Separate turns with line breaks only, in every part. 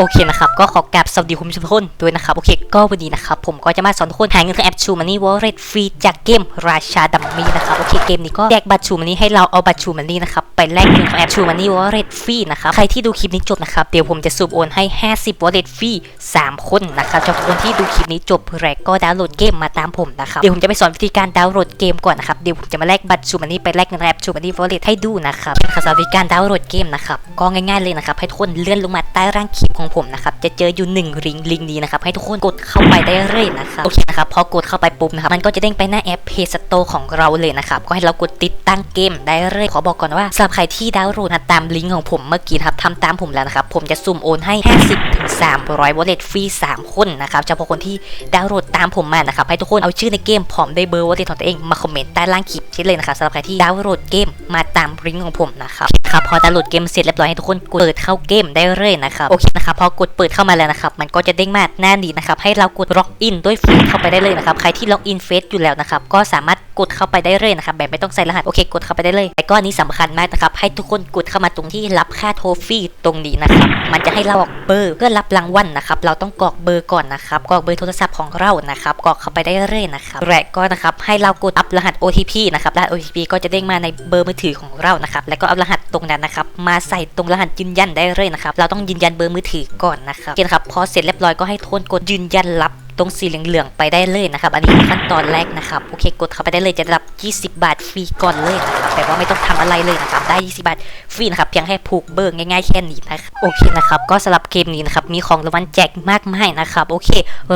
โอเคนะครับก็ขอกราบสวัสดีคุณผู้ชมทุกคนด้วยนะครับโอเคก็วันนี้นะครับผมก็จะมาสอนทุกคนหาเงินทางแอปชูมันนี่วอลเล็ตฟรีจากเกมราชาดัมมี่นะครับโอเคเกมนี้ก็แจกบัตรชูมันนี่ให้เราเอาบัตรชูมันนี่นะครับไปแลกเงินของแอปชูมันนี่วอลเล็ตฟรีนะครับใครที่ดูคลิปนี้จบนะครับเดี๋ยวผมจะสูบโอนให้ 50วอลเล็ตฟรี3คนนะครับจากคนที่ดูคลิปนี้จบแล้วก็ดาวน์โหลดเกมมาตามผมนะครับเดี๋ยวผมจะไปสอนวิธีการดาวน์โหลดเกมก่อนนะครับเดี๋ยวผมจะมาแลกบัตรชูมันนี่ไปแลกเงินแอปชูมันนี่วอลเล็ตให้ดูนะครับสำหรับวิธีการดาวน์โหลดเกมนะครับก็ง่ายๆเลยนะครับให้ทุกคนเลื่อนลงมาใต้ร่างคลิปของผมนะครับจะเจออยู่หนึ่งลิงก์ลิงก์นี้นะครับให้ทุกคนกดเข้าไปได้เลยนะครับโอเคนะครับพอกดเข้าไปปุ๊บนะครับมันก็จะเด้งไปหน้าแอป Play Store ของเราเลยนะครับก็ให้เรากดติดตั้งเกมได้เลยขอบอกก่อนว่าสำหรับใครที่ดาวน์โหลดตามลิงก์ของผมเมื่อกี้ครับทำตามผมแล้วนะครับผมจะสุ่มโอนให้ 50ถึง300วอลเล็ตฟรี3 คนนะครับเฉพาะคนที่ดาวน์โหลดตามผมมานะครับให้ทุกคนเอาชื่อในเกมพร้อมได้เบอร์วอลเล็ตของตัวเองมาคอมเมนต์ใต้ล่างคลิปที่เลยนะครับสำหรับใครที่ดาวน์โหลดเกมมาตามลิงก์ของผมนะครับ ครับพอดาวน์โหลดเกมเสร็จเรียบร้อยให้ทุกคนกดเปิดเข้าเกมได้เลยนะครับโอเคนะครับพอกดเปิดเข้ามาแล้วนะครับมันก็จะเด้งมาหน้านี้นะครับให้เรากดล็อกอินด้วยเฟซเข้าไปได้เลยนะครับใครที่ล็อกอินเฟซอยู่แล้วนะครับก็สามารถ กดเข้าไปได้เลยนะครับแบบไม่ต้องใส่รหัสโอเคกดเข้าไปได้เลย แต่ก็อันนี้สำคัญมากนะครับให้ทุกคนกดเข้ามาตรงที่รับค่าโทรฟรีตรงนี้นะครับมันจะให้เรากรอกเบอร์เพื่อรับรางวัลนะครับเราต้องกรอกเบอร์ก่อนนะครับกรอกเบอร์โทรศัพท์ของเรานะครับกรอกเข้าไปได้เลยนะครับและก็นะครับให้เรากดอัพรหัส OTP นะครับรหัส OTP ก็จะเด้งมาในเบอร์มือถือของเรานะครับแล้วก็เอารหัสตรงนั้นนะครับมาใส่ตรงรหัสยืนยันได้เลยนะครับเราต้องยืนยันเบอร์มือถือก่อนนะครับโอเคครับพอเสร็จเรียบร้อยก็ให้ทุนกดยืนยันรับ ตรงสีเหลืองๆไปได้เลยนะครับ อันนี้ขั้นตอนแรกนะครับ โอเค กดเข้าไปได้เลยจะได้รับ 20 บาทฟรีก่อนเลยนะครับแต่ว่าไม่ต้องทำอะไรเลยนะครับ ได้ 20 บาทฟรีนะครับ เพียงแค่ผูกเบอร์ง่ายๆแค่นี้นะครับ โอเคนะครับ ก็สำหรับเกมนี้นะครับ มีของรางวัลแจกมากมายนะครับ โอเค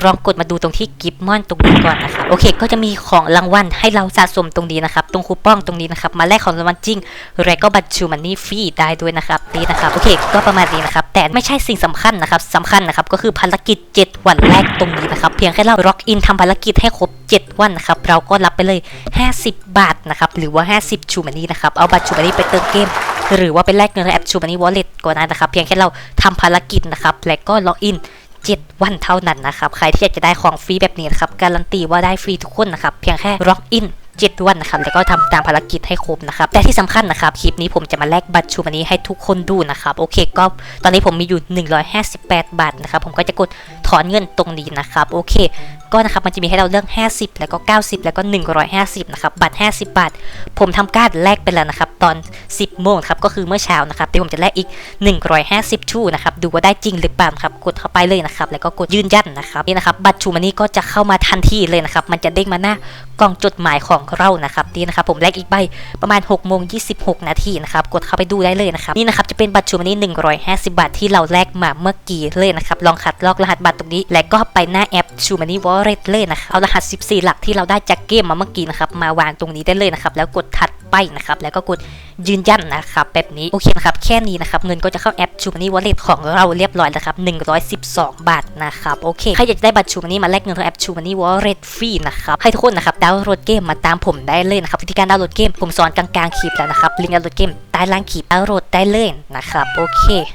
ลองกดมาดูตรงที่กิฟต์มอนตรงนี้ก่อนนะครับ โอเค ก็จะมีของรางวัลให้เราสะสมตรงนี้นะครับ ตรงคูปองตรงนี้นะครับ มาแลกของรางวัลจริงและก็บัตรชูมันนี่ฟรีได้ด้วยนะครับ นี่นะครับ โอเค ก็ประมาณนี้นะครับ แต่ไม่ใช่สิ่งสำคัญนะครับสำคัญนะครับ ก็คือภารกิจ 7 วันแรกตรงนี้นะครับเพียงแค่เราล็อกอินทำภารกิจให้ครบ 7 วันนะครับ เราก็รับไปเลย 50 บาทนะครับ หรือว่า 50 ชูมันนี่นะครับ เอาบัตรชูมันนี่ไปเติมเกม หรือว่าไปแลกเงินในแอปชูมันนี่วอลเล็ตก็ได้นะครับ เพียงแค่เราทำภารกิจนะครับ และก็ล็อกอิน 7 วันเท่านั้นนะครับ ใครที่อยากจะได้ของฟรีแบบนี้นะครับ การันตีว่าได้ฟรีทุกคนนะครับ เพียงแค่ล็อกอิน 7วันนะครับแล้วก็ทำตามภารกิจให้ครบนะครับแต่ที่สำคัญนะครับคลิปนี้ผมจะมาแลกบัตรชูมันนี้ให้ทุกคนดูนะครับโอเคก็ตอนนี้ผมมีอยู่ 158 บาทนะครับผมก็จะกดถอนเงินตรงนี้นะครับโอเคก็นะครับมันจะมีให้เราเลือก 50 แล้วก็ 90 แล้วก็ 150 นะครับ บัตร 50 บาท ผมทำการแลกไปแล้วนะครับ ตอน 10 โมงครับ ก็คือเมื่อเช้านะครับเดี๋ยวผมจะแลกอีก 150 ชูนะครับ ดูว่าได้จริงหรือเปล่าครับ กดเข้าไปเลยนะครับ แล้วก็กดยืนยันนะครับ นี่นะครับ บัตรชูมันนี่ก็จะเข้ามาทันทีเลยนะครับ มันจะเด้งมาหน้ากล่องจดหมายของเรานะครับนี่นะครับผมแลกอีกใบประมาณ6โมงยีนาทีนะครับกดเข้าไปดูได้เลยนะครับนี่นะครับจะเป็นบัตรชูมันนี่150 บาทที่เราแลกมาเมื่อกี้เลยนะครับลองคัดลอกรหัสบัตรตรงนี้ และก็ไปหน้าแอปชูมันนี่วอลเล็ตเลยนะครับเอารหัส 14 หลักที่เราได้จากเกมมาเมื่อกี้นะครับมาวางตรงนี้ได้เลยนะครับแล้วกดถัด ไปนะครับแล้วก็กดยืนยันนะครับแบบนี้โอเคนะครับแค่นี้นะครับเงินก็จะเข้าแอปชูมันนี่วอลเล็ตของเราเรียบร้อยแล้วครับ112 บาทนะครับโอเคใครอยากจะได้บัตรชูมันนี่มาแลกเงินทางแอปชูมันนี่วอลเล็ตฟรีนะครับให้ทุกคนนะครับดาวน์โหลดเกมมาตามผมได้เลยนะครับวิธีการดาวน์โหลดเกมผมสอนกลางๆคลิปแล้วนะครับลิงก์ดาวน์โหลดเกมใต้ล่างคลิปดาวน์โหลดได้เลยนะครับโอเค